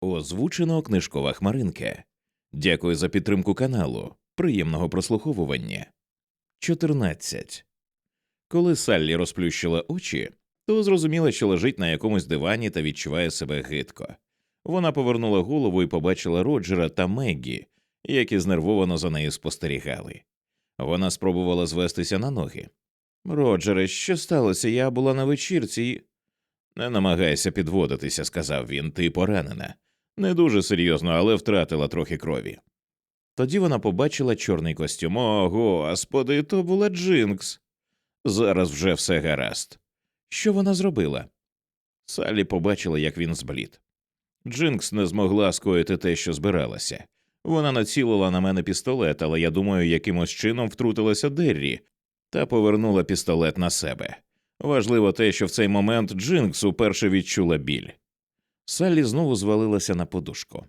Озвучено книжкова хмаринка. Дякую за підтримку каналу. Приємного прослуховування. 14. Коли Саллі розплющила очі, то зрозуміла, що лежить на якомусь дивані та відчуває себе гидко. Вона повернула голову і побачила Роджера та Меггі, які знервовано за нею спостерігали. Вона спробувала звестися на ноги. Роджере, що сталося? Я була на вечірці. і...» Не намагайся підводитися, сказав він, ти поранена. Не дуже серйозно, але втратила трохи крові. Тоді вона побачила чорний костюм. О, господи, то була Джинкс. Зараз вже все гаразд. Що вона зробила? Салі побачила, як він зблід. Джинкс не змогла скоїти те, що збиралася. Вона націлила на мене пістолет, але я думаю, якимось чином втрутилася Деррі та повернула пістолет на себе. Важливо те, що в цей момент Джинкс уперше відчула біль. Саллі знову звалилася на подушку.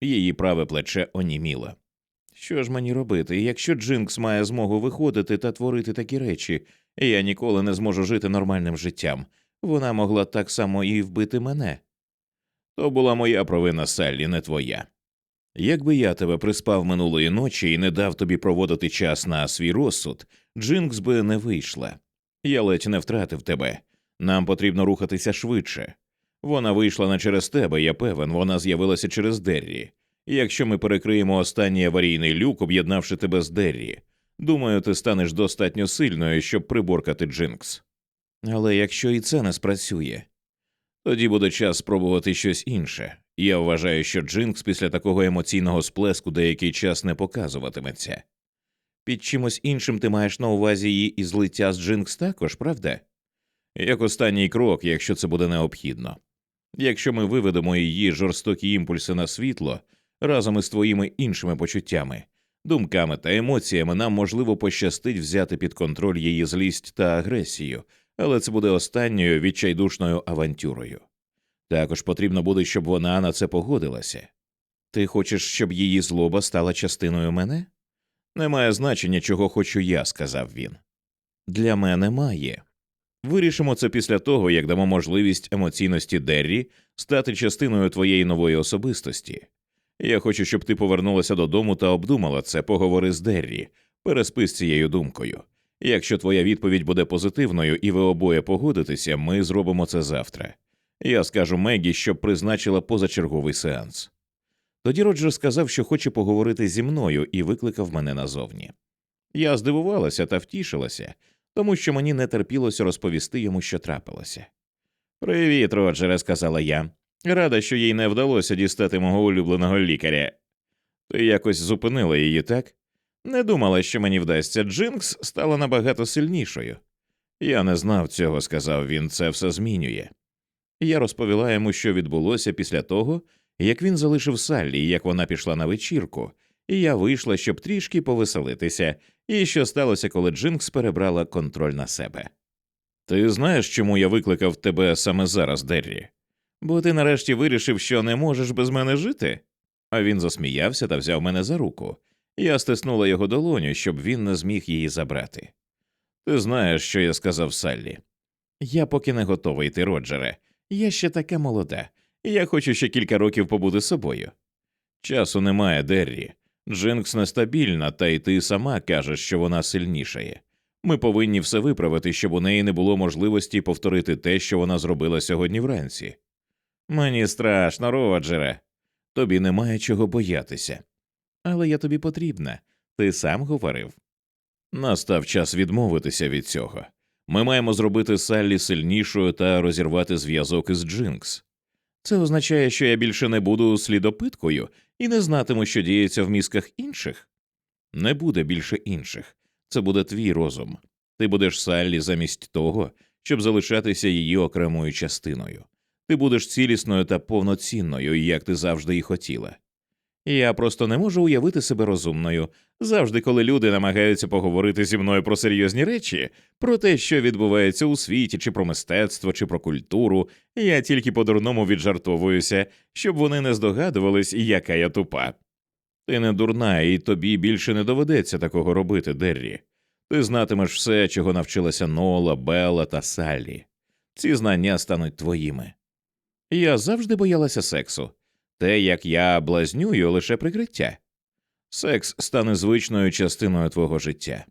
Її праве плече оніміло. Що ж мені робити, якщо Джинкс має змогу виходити та творити такі речі, я ніколи не зможу жити нормальним життям. Вона могла так само і вбити мене. То була моя провина, Саллі, не твоя. Якби я тебе приспав минулої ночі і не дав тобі проводити час на свій розсуд, Джинкс би не вийшла. Я ледь не втратив тебе. Нам потрібно рухатися швидше. Вона вийшла не через тебе, я певен, вона з'явилася через Деррі. Якщо ми перекриємо останній аварійний люк, об'єднавши тебе з Деррі, думаю, ти станеш достатньо сильною, щоб приборкати Джинкс. Але якщо і це не спрацює, тоді буде час спробувати щось інше. Я вважаю, що Джинкс після такого емоційного сплеску деякий час не показуватиметься. Під чимось іншим ти маєш на увазі її і злиття з Джинкс також, правда? Як останній крок, якщо це буде необхідно. Якщо ми виведемо її жорстокі імпульси на світло разом із твоїми іншими почуттями, думками та емоціями, нам можливо пощастить взяти під контроль її злість та агресію, але це буде останньою відчайдушною авантюрою. Також потрібно буде, щоб вона на це погодилася. Ти хочеш, щоб її злоба стала частиною мене? Немає значення, чого хочу я, сказав він. Для мене має. Вирішимо це після того, як дамо можливість емоційності Деррі стати частиною твоєї нової особистості. Я хочу, щоб ти повернулася додому та обдумала це, поговори з Деррі, переспи з цією думкою. Якщо твоя відповідь буде позитивною і ви обоє погодитеся, ми зробимо це завтра. Я скажу Мегі, щоб призначила позачерговий сеанс. Тоді Роджер сказав, що хоче поговорити зі мною, і викликав мене назовні. Я здивувалася та втішилася, тому що мені не терпілося розповісти йому, що трапилося. Привіт, Роджере, сказала я. Рада, що їй не вдалося дістати мого улюбленого лікаря. Ти якось зупинила її, так? Не думала, що мені вдасться. Джинкс стала набагато сильнішою. Я не знав цього, сказав він, це все змінює. Я розповіла йому, що відбулося після того, як він залишив Саллі, як вона пішла на вечірку, і я вийшла, щоб трішки повеселитися, і що сталося, коли Джинкс перебрала контроль на себе. Ти знаєш, чому я викликав тебе саме зараз, Деррі? Бо ти нарешті вирішив, що не можеш без мене жити. А він засміявся та взяв мене за руку. Я стиснула його долоню, щоб він не зміг її забрати. Ти знаєш, що я сказав Саллі. Я поки не готовий йти, Роджере. Я ще така молода, і я хочу ще кілька років побути собою. Часу немає, Деррі. Джинкс нестабільна, та й ти сама кажеш, що вона сильнішає. Ми повинні все виправити, щоб у неї не було можливості повторити те, що вона зробила сьогодні вранці. Мені страшно, Роджере. Тобі немає чого боятися. Але я тобі потрібна, ти сам говорив. Настав час відмовитися від цього. Ми маємо зробити Саллі сильнішою та розірвати зв'язок із Джинкс. Це означає, що я більше не буду слідопиткою і не знатиму, що діється в мізках інших. Не буде більше інших. Це буде твій розум. Ти будеш Саллі замість того, щоб залишатися її окремою частиною. Ти будеш цілісною та повноцінною, як ти завжди і хотіла. Я просто не можу уявити себе розумною. Завжди, коли люди намагаються поговорити зі мною про серйозні речі, про те, що відбувається у світі, чи про мистецтво, чи про культуру, я тільки по-дурному віджартовуюся, щоб вони не здогадувались, яка я тупа. Ти не дурна, і тобі більше не доведеться такого робити, Деррі. Ти знатимеш все, чого навчилася Нола, Белла та Саллі. Ці знання стануть твоїми. Я завжди боялася сексу. Те, як я блазнюю, лише прикриття. Секс стане звичною частиною твого життя.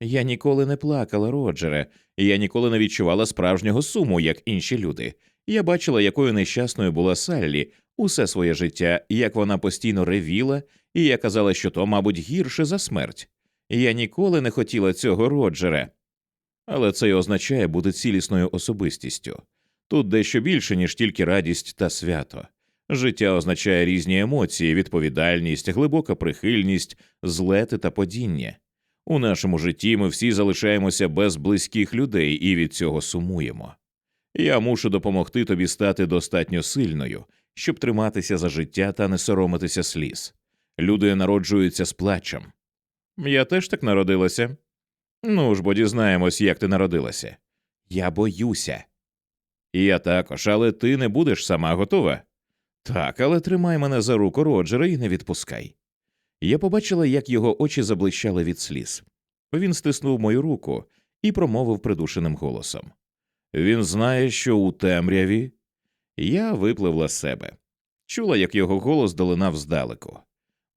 Я ніколи не плакала, Роджере, я ніколи не відчувала справжнього суму, як інші люди. Я бачила, якою нещасною була Саллі усе своє життя, як вона постійно ревіла, і я казала, що то, мабуть, гірше за смерть. Я ніколи не хотіла цього, Роджере. Але це й означає бути цілісною особистістю. Тут дещо більше, ніж тільки радість та свято. Життя означає різні емоції, відповідальність, глибока прихильність, злети та падіння. У нашому житті ми всі залишаємося без близьких людей і від цього сумуємо. Я мушу допомогти тобі стати достатньо сильною, щоб триматися за життя та не соромитися сліз. Люди народжуються з плачем. Я теж так народилася. Ну ж бо дізнаємось, як ти народилася. Я боюся. Я також, але ти не будеш сама готова. Так, але тримай мене за руку, Роджера, і не відпускай. Я побачила, як його очі заблищали від сліз. Він стиснув мою руку і промовив придушеним голосом. Він знає, що у темряві. Я випливла себе. Чула, як його голос долинав здалеку.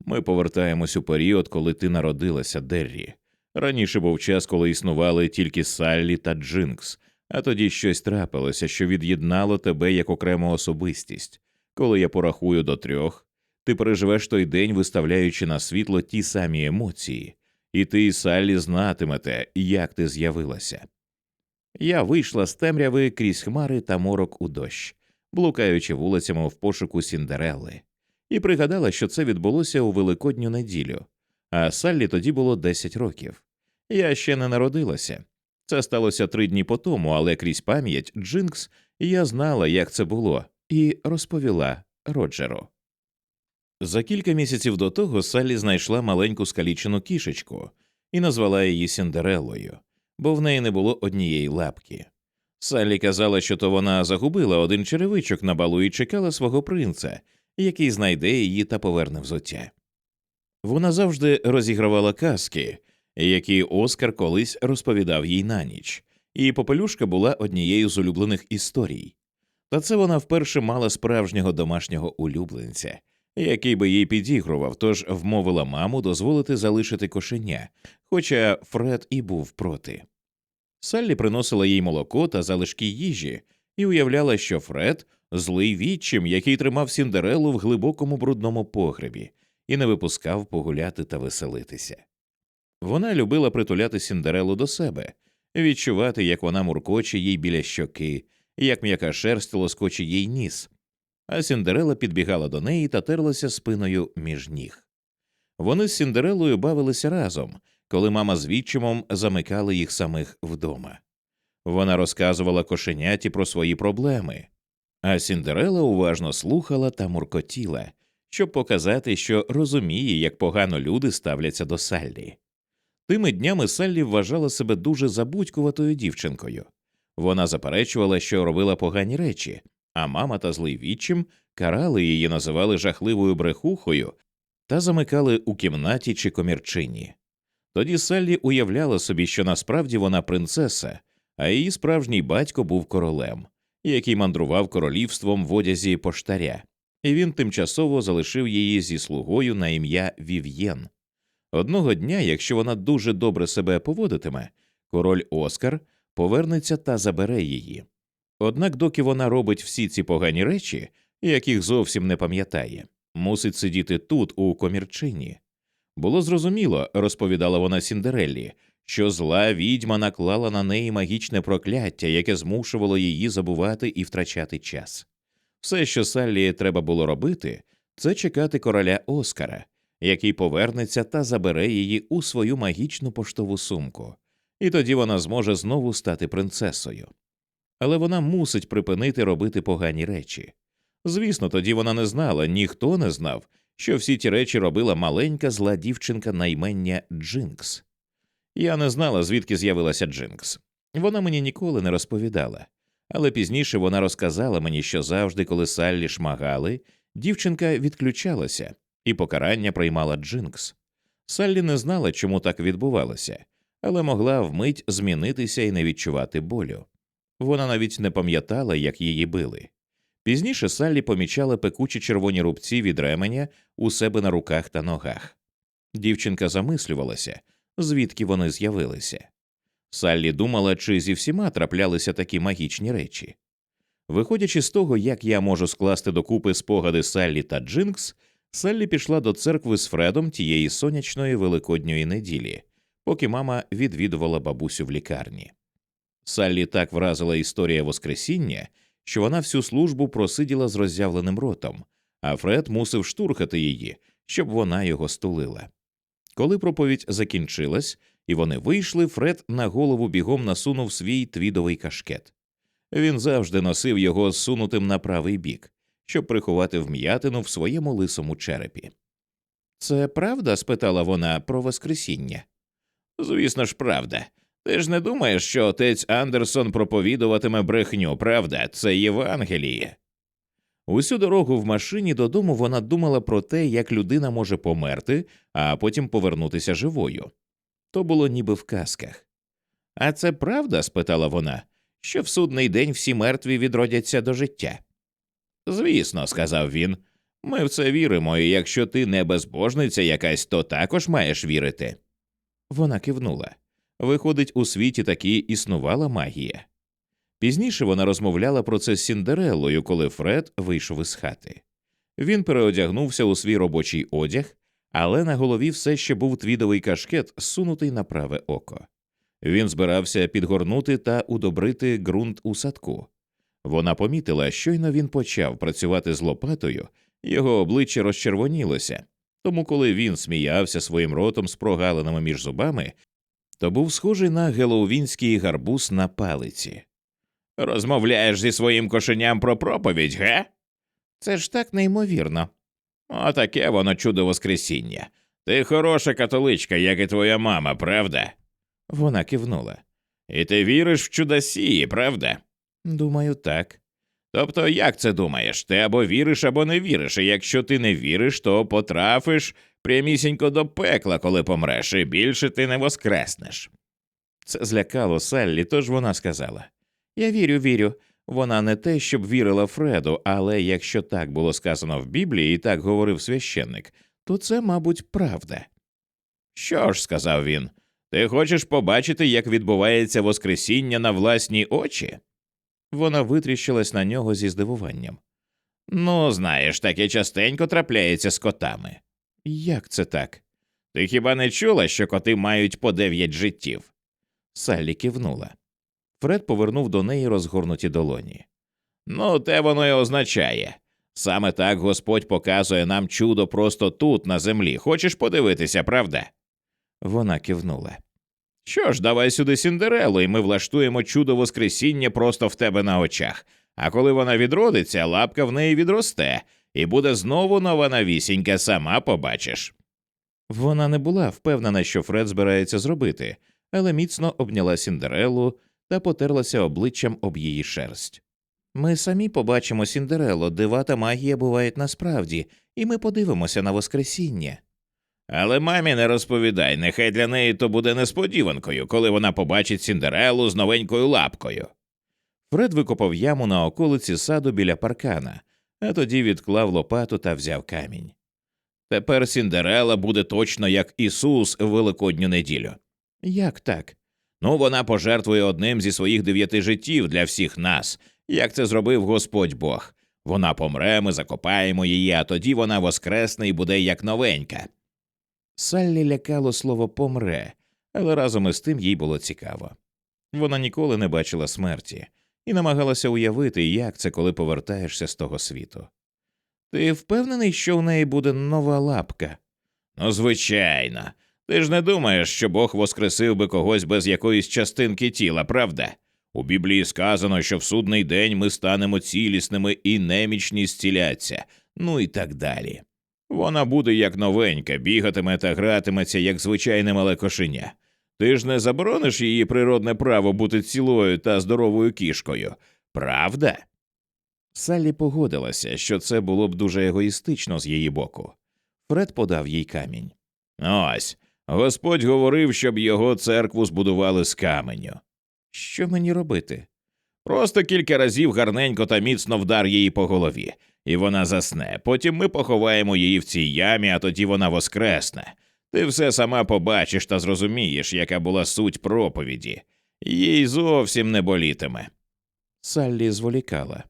Ми повертаємось у період, коли ти народилася, Деррі. Раніше був час, коли існували тільки Саллі та Джинкс, а тоді щось трапилося, що від'єднало тебе як окрему особистість. Коли я порахую до трьох, ти переживеш той день, виставляючи на світло ті самі емоції, і ти і Саллі знатимете, як ти з'явилася. Я вийшла з темряви крізь хмари та морок у дощ, блукаючи вулицями в пошуку Сіндерелли, і пригадала, що це відбулося у великодню неділю, а Саллі тоді було 10 років. Я ще не народилася. Це сталося три дні по тому, але крізь пам'ять Джинкс я знала, як це було, і розповіла Роджеру. За кілька місяців до того Саллі знайшла маленьку скалічену кішечку і назвала її Сіндереллою, бо в неї не було однієї лапки. Саллі казала, що то вона загубила один черевичок на балу і чекала свого принца, який знайде її та поверне взуття. Вона завжди розігравала казки, які Оскар колись розповідав їй на ніч, і попелюшка була однією з улюблених історій. Та це вона вперше мала справжнього домашнього улюбленця, який би їй підігрував, тож вмовила маму дозволити залишити кошеня, хоча Фред і був проти. Саллі приносила їй молоко та залишки їжі і уявляла, що Фред злий відчим, який тримав Сіндерелу в глибокому брудному погребі і не випускав погуляти та веселитися. Вона любила притуляти Сіндерелу до себе, відчувати, як вона муркоче їй біля щоки, як м'яка шерсть лоскоче їй ніс, а Сіндерела підбігала до неї та терлася спиною між ніг. Вони з Сіндерелою бавилися разом, коли мама з відчимом замикали їх самих вдома. Вона розказувала кошеняті про свої проблеми, а Сіндерела уважно слухала та муркотіла, щоб показати, що розуміє, як погано люди ставляться до Саллі. Тими днями Саллі вважала себе дуже забудькуватою дівчинкою. Вона заперечувала, що робила погані речі, а мама та злий відчим карали її, називали жахливою брехухою та замикали у кімнаті чи комірчині. Тоді Саллі уявляла собі, що насправді вона принцеса, а її справжній батько був королем, який мандрував королівством в одязі поштаря, і він тимчасово залишив її зі слугою на ім'я Вів'єн. Одного дня, якщо вона дуже добре себе поводитиме, король Оскар повернеться та забере її. Однак, доки вона робить всі ці погані речі, яких зовсім не пам'ятає, мусить сидіти тут, у комірчині. Було зрозуміло, розповідала вона Сіндереллі, що зла відьма наклала на неї магічне прокляття, яке змушувало її забувати і втрачати час. Все, що Саллі треба було робити, це чекати короля Оскара, який повернеться та забере її у свою магічну поштову сумку, і тоді вона зможе знову стати принцесою. Але вона мусить припинити робити погані речі. Звісно, тоді вона не знала, ніхто не знав, що всі ті речі робила маленька зла дівчинка на імення Джинкс. Я не знала, звідки з'явилася Джинкс. Вона мені ніколи не розповідала, але пізніше вона розказала мені, що завжди, коли Саллі шмагали, дівчинка відключалася, і покарання приймала Джинкс. Саллі не знала, чому так відбувалося, але могла вмить змінитися і не відчувати болю. Вона навіть не пам'ятала, як її били. Пізніше Саллі помічала пекучі червоні рубці від ременя у себе на руках та ногах. Дівчинка замислювалася, звідки вони з'явилися. Саллі думала, чи зі всіма траплялися такі магічні речі. Виходячи з того, як я можу скласти докупи спогади Саллі та Джинкс, Саллі пішла до церкви з Фредом тієї сонячної великодньої неділі, поки мама відвідувала бабусю в лікарні. Саллі так вразила історія Воскресіння, що вона всю службу просиділа з роззявленим ротом, а Фред мусив штурхати її, щоб вона його стулила. Коли проповідь закінчилась, і вони вийшли, Фред на голову бігом насунув свій твідовий кашкет. Він завжди носив його зсунутим на правий бік, щоб приховати вм'ятину в своєму лисому черепі. Це правда? спитала вона про Воскресіння. Звісно ж, правда. Ти ж не думаєш, що отець Андерсон проповідуватиме брехню, правда? Це Євангеліє. Усю дорогу в машині додому вона думала про те, як людина може померти, а потім повернутися живою. То було ніби в казках. А це правда? спитала вона, що в судний день всі мертві відродяться до життя. Звісно, сказав він. Ми в це віримо, і якщо ти не безбожниця якась, то також маєш вірити. Вона кивнула. Виходить, у світі таки існувала магія. Пізніше вона розмовляла про це з Сіндереллою, коли Фред вийшов із хати. Він переодягнувся у свій робочий одяг, але на голові все ще був твідовий кашкет, сунутий на праве око. Він збирався підгорнути та удобрити ґрунт у садку. Вона помітила, щойно він почав працювати з лопатою, його обличчя розчервонілося, тому коли він сміявся своїм ротом з прогалинами між зубами, то був схожий на геловінський гарбуз на палиці. Розмовляєш зі своїм кошеням про проповідь, ге? Це ж так неймовірно. Отаке воно чудо Воскресіння. Ти хороша католичка, як і твоя мама, правда? Вона кивнула. І ти віриш в чудосії, правда? Думаю, так. Тобто, як це думаєш? Ти або віриш, або не віриш, і якщо ти не віриш, то потрафиш прямісінько до пекла, коли помреш, і більше ти не воскреснеш. Це злякало Саллі, тож вона сказала Я вірю, вірю. Вона не те, щоб вірила Фреду, але якщо так було сказано в Біблії і так говорив священник, то це, мабуть, правда. Що ж, сказав він, ти хочеш побачити, як відбувається Воскресіння на власні очі? Вона витріщилась на нього зі здивуванням. Ну, знаєш, таке частенько трапляється з котами. Як це так? Ти хіба не чула, що коти мають по дев'ять життів? Саллі кивнула. Фред повернув до неї розгорнуті долоні. Ну, те воно й означає. Саме так Господь показує нам чудо просто тут, на землі. Хочеш подивитися, правда? Вона кивнула. Що ж, давай сюди Сіндерелу, і ми влаштуємо чудо Воскресіння просто в тебе на очах. А коли вона відродиться, лапка в неї відросте, і буде знову нова навісінька, сама побачиш. Вона не була впевнена, що Фред збирається зробити, але міцно обняла Сіндерелу та потерлася обличчям об її шерсть. Ми самі побачимо Сіндерело, дива та магія бувають насправді, і ми подивимося на Воскресіння. Але мамі не розповідай, нехай для неї то буде несподіванкою, коли вона побачить Сіндерелу з новенькою лапкою. Фред викопав яму на околиці саду біля паркана, а тоді відклав лопату та взяв камінь. Тепер Сіндерела буде точно як Ісус в Великодню неділю. Як так? Ну, вона пожертвує одним зі своїх дев'яти життів для всіх нас, як це зробив Господь Бог. Вона помре, ми закопаємо її, а тоді вона воскресне і буде як новенька. Саллі лякало слово помре, але разом із тим їй було цікаво. Вона ніколи не бачила смерті і намагалася уявити, як це, коли повертаєшся з того світу. Ти впевнений, що в неї буде нова лапка? Ну, звичайно. Ти ж не думаєш, що Бог воскресив би когось без якоїсь частинки тіла, правда? У Біблії сказано, що в судний день ми станемо цілісними і немічні зціляться, ну і так далі. Вона буде як новенька, бігатиме та гратиметься, як звичайне мале кошеня. Ти ж не заборониш її природне право бути цілою та здоровою кішкою, правда? Саллі погодилася, що це було б дуже егоїстично з її боку. Фред подав їй камінь. Ось Господь говорив, щоб його церкву збудували з каменю. Що мені робити? Просто кілька разів гарненько та міцно вдар її по голові, і вона засне. Потім ми поховаємо її в цій ямі, а тоді вона воскресне. Ти все сама побачиш та зрозумієш, яка була суть проповіді. Їй зовсім не болітиме. Саллі зволікала.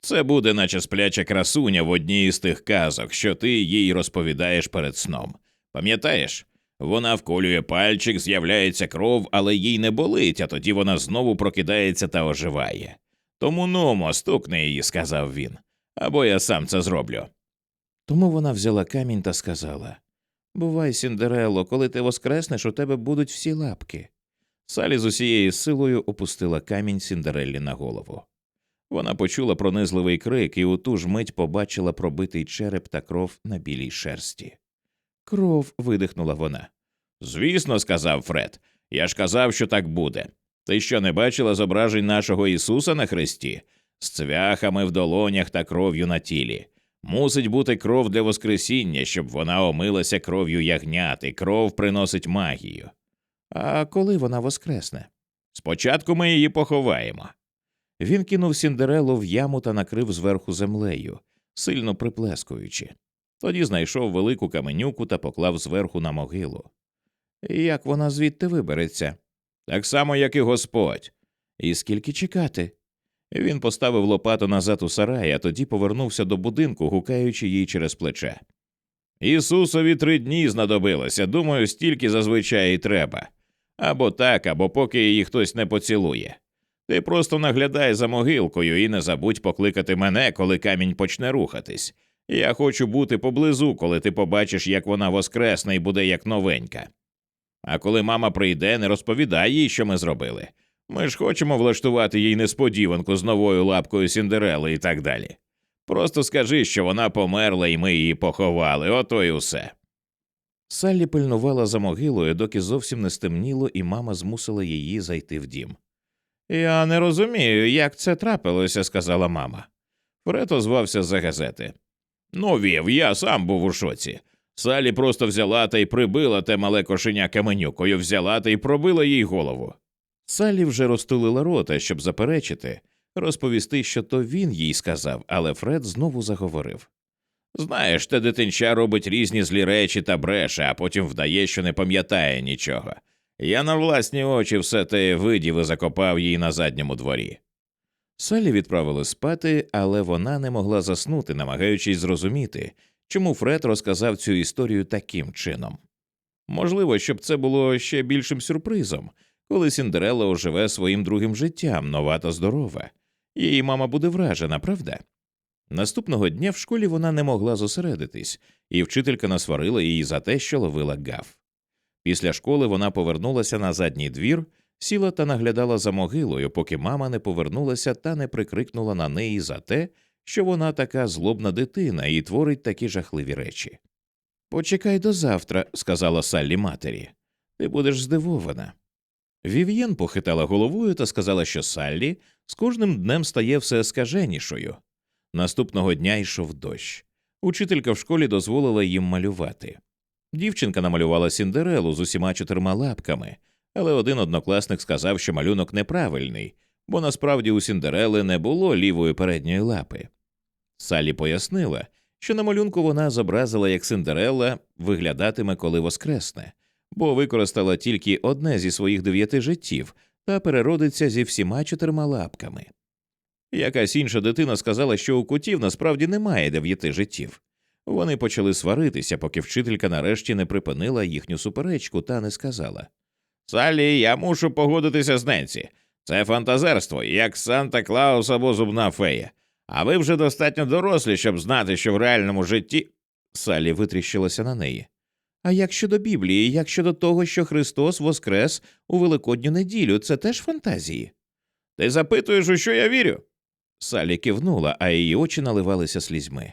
Це буде, наче спляча красуня в одній із тих казок, що ти їй розповідаєш перед сном. Пам'ятаєш? Вона вколює пальчик, з'являється кров, але їй не болить, а тоді вона знову прокидається та оживає. Тому нумо, стукни її, сказав він, або я сам це зроблю. Тому вона взяла камінь та сказала Бувай, Сіндерело, коли ти воскреснеш, у тебе будуть всі лапки. Салі з усією силою опустила камінь Сіндереллі на голову. Вона почула пронизливий крик і у ту ж мить побачила пробитий череп та кров на білій шерсті. Кров. видихнула вона. Звісно, сказав Фред. Я ж казав, що так буде. Ти що не бачила зображень нашого Ісуса на хресті? З цвяхами в долонях та кров'ю на тілі. Мусить бути кров для Воскресіння, щоб вона омилася кров'ю ягняти, кров приносить магію. А коли вона воскресне? Спочатку ми її поховаємо. Він кинув Сіндерелу в яму та накрив зверху землею, сильно приплескуючи. Тоді знайшов велику каменюку та поклав зверху на могилу. Як вона звідти вибереться? Так само, як і Господь. І скільки чекати? Він поставив лопату назад у сарай, а тоді повернувся до будинку, гукаючи їй через плече. Ісусові три дні знадобилося, думаю, стільки зазвичай і треба. Або так, або поки її хтось не поцілує. Ти просто наглядай за могилкою і не забудь покликати мене, коли камінь почне рухатись. Я хочу бути поблизу, коли ти побачиш, як вона воскресне і буде як новенька. А коли мама прийде, не розповідай їй, що ми зробили. Ми ж хочемо влаштувати їй несподіванку з новою лапкою Сіндерели і так далі. Просто скажи, що вона померла і ми її поховали, ото й усе. Саллі пильнувала за могилою, доки зовсім не стемніло, і мама змусила її зайти в дім. Я не розумію, як це трапилося, сказала мама. Фред озвався з-за газети. Ну, вів, я сам був у шоці. Салі просто взяла та й прибила те мале кошеня каменюкою, взяла та й пробила їй голову. Салі вже розтулила рота, щоб заперечити, розповісти, що то він їй сказав, але Фред знову заговорив. Знаєш, те дитинча робить різні злі речі та бреше, а потім вдає, що не пам'ятає нічого. Я на власні очі все те видів і закопав їй на задньому дворі. Салі відправили спати, але вона не могла заснути, намагаючись зрозуміти, чому Фред розказав цю історію таким чином. Можливо, щоб це було ще більшим сюрпризом, коли Сіндерелла оживе своїм другим життям, нова та здорова. Її мама буде вражена, правда? Наступного дня в школі вона не могла зосередитись, і вчителька насварила її за те, що ловила гав. Після школи вона повернулася на задній двір, сіла та наглядала за могилою, поки мама не повернулася та не прикрикнула на неї за те, що вона така злобна дитина і творить такі жахливі речі. Почекай до завтра, сказала Саллі матері. Ти будеш здивована. Вів'єн похитала головою та сказала, що Саллі з кожним днем стає все скаженішою. Наступного дня йшов дощ. Учителька в школі дозволила їм малювати. Дівчинка намалювала Сіндерелу з усіма чотирма лапками, але один однокласник сказав, що малюнок неправильний, бо насправді у Сіндерели не було лівої передньої лапи. Салі пояснила, що на малюнку вона зобразила, як Синдерелла виглядатиме, коли воскресне, бо використала тільки одне зі своїх дев'яти життів та переродиться зі всіма чотирма лапками. Якась інша дитина сказала, що у котів насправді немає дев'яти життів. Вони почали сваритися, поки вчителька нарешті не припинила їхню суперечку та не сказала Салі, я мушу погодитися з Ненсі. Це фантазерство, як Санта Клаус або зубна фея. А ви вже достатньо дорослі, щоб знати, що в реальному житті. Салі витріщилася на неї. А як щодо Біблії, як щодо того, що Христос воскрес у Великодню неділю, це теж фантазії? Ти запитуєш, у що я вірю? Салі кивнула, а її очі наливалися слізьми.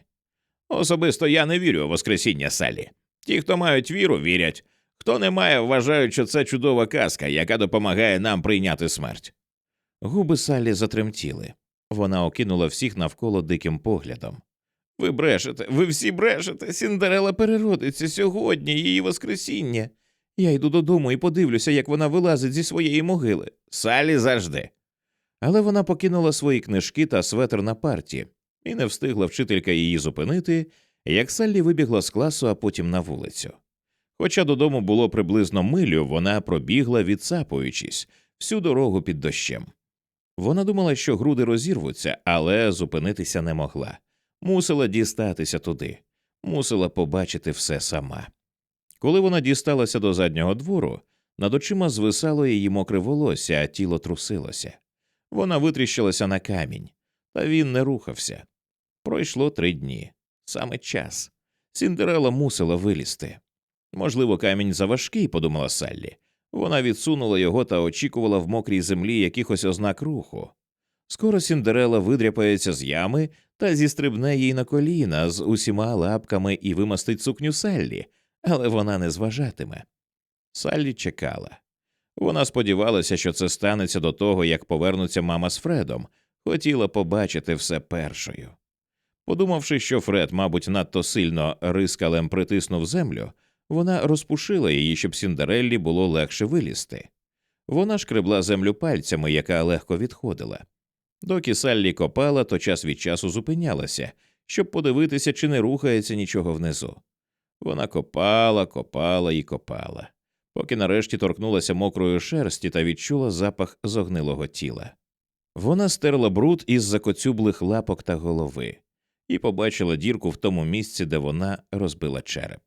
Особисто я не вірю у Воскресіння Салі. Ті, хто мають віру, вірять. Хто не має, вважають, що це чудова казка, яка допомагає нам прийняти смерть. Губи Салі затремтіли. Вона окинула всіх навколо диким поглядом. Ви брешете, ви всі брешете. Сіндерела переродиться сьогодні, її Воскресіння. Я йду додому і подивлюся, як вона вилазить зі своєї могили. Салі завжди. Але вона покинула свої книжки та светр на парті, і не встигла вчителька її зупинити, як Саллі вибігла з класу, а потім на вулицю. Хоча додому було приблизно милю, вона пробігла, відсапуючись, всю дорогу під дощем. Вона думала, що груди розірвуться, але зупинитися не могла. Мусила дістатися туди, мусила побачити все сама. Коли вона дісталася до заднього двору, над очима звисало її мокре волосся, а тіло трусилося. Вона витріщилася на камінь, та він не рухався. Пройшло три дні. Саме час. Сіндерела мусила вилізти. Можливо, камінь заважкий, подумала Саллі. Вона відсунула його та очікувала в мокрій землі якихось ознак руху. Скоро Сіндерела видряпається з ями та зістрибне їй на коліна з усіма лапками і вимастить сукню Саллі, але вона не зважатиме. Саллі чекала. Вона сподівалася, що це станеться до того, як повернуться мама з Фредом, хотіла побачити все першою. Подумавши, що Фред, мабуть, надто сильно рискалем притиснув землю, вона розпушила її, щоб Сіндереллі було легше вилізти. Вона шкребла землю пальцями, яка легко відходила. Доки Саллі копала, то час від часу зупинялася, щоб подивитися, чи не рухається нічого внизу. Вона копала, копала і копала, поки нарешті торкнулася мокрої шерсті та відчула запах зогнилого тіла. Вона стерла бруд із закоцюблих лапок та голови і побачила дірку в тому місці, де вона розбила череп.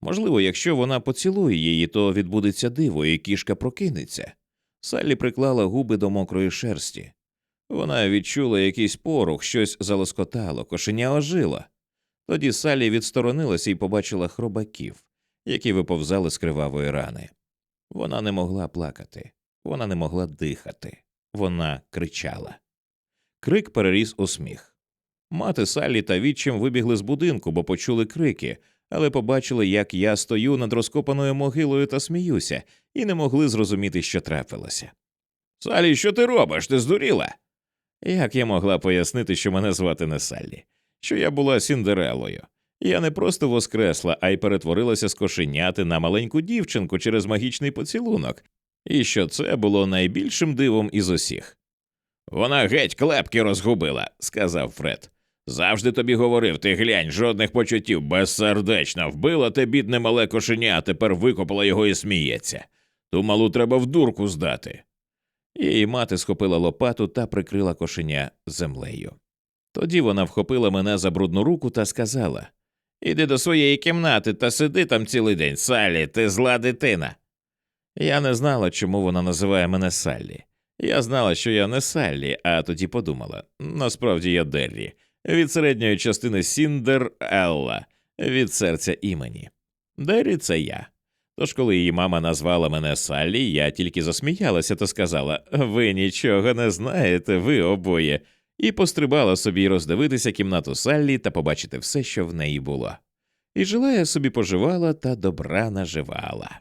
Можливо, якщо вона поцілує її, то відбудеться диво, і кішка прокинеться. Саллі приклала губи до мокрої шерсті. Вона відчула якийсь порух, щось залоскотало, кошеня ожило. Тоді Саллі відсторонилася і побачила хробаків, які виповзали з кривавої рани. Вона не могла плакати, вона не могла дихати, вона кричала. Крик переріс у сміх. Мати Саллі та відчим вибігли з будинку, бо почули крики, але побачили, як я стою над розкопаною могилою та сміюся, і не могли зрозуміти, що трапилося. Салі, що ти робиш? Ти здуріла? Як я могла пояснити, що мене звати не Саллі, що я була Сіндерелою? Я не просто воскресла, а й перетворилася з кошеняти на маленьку дівчинку через магічний поцілунок, і що це було найбільшим дивом із усіх. Вона геть клепки розгубила, сказав Фред. Завжди тобі говорив, ти глянь, жодних почуттів, безсердечна, вбила те бідне мале кошеня, а тепер викопала його і сміється. Ту малу треба в дурку здати. Її мати схопила лопату та прикрила кошеня землею. Тоді вона вхопила мене за брудну руку та сказала Іди до своєї кімнати та сиди там цілий день, Саллі, ти зла дитина. Я не знала, чому вона називає мене Саллі. Я знала, що я не Саллі, а тоді подумала насправді я Деррі, від середньої частини Сіндер Елла, від серця імені. Деррі це я. Тож, коли її мама назвала мене Саллі, я тільки засміялася та сказала Ви нічого не знаєте, ви обоє, і пострибала собі роздивитися кімнату Саллі та побачити все, що в неї було. І жила я собі поживала та добра наживала.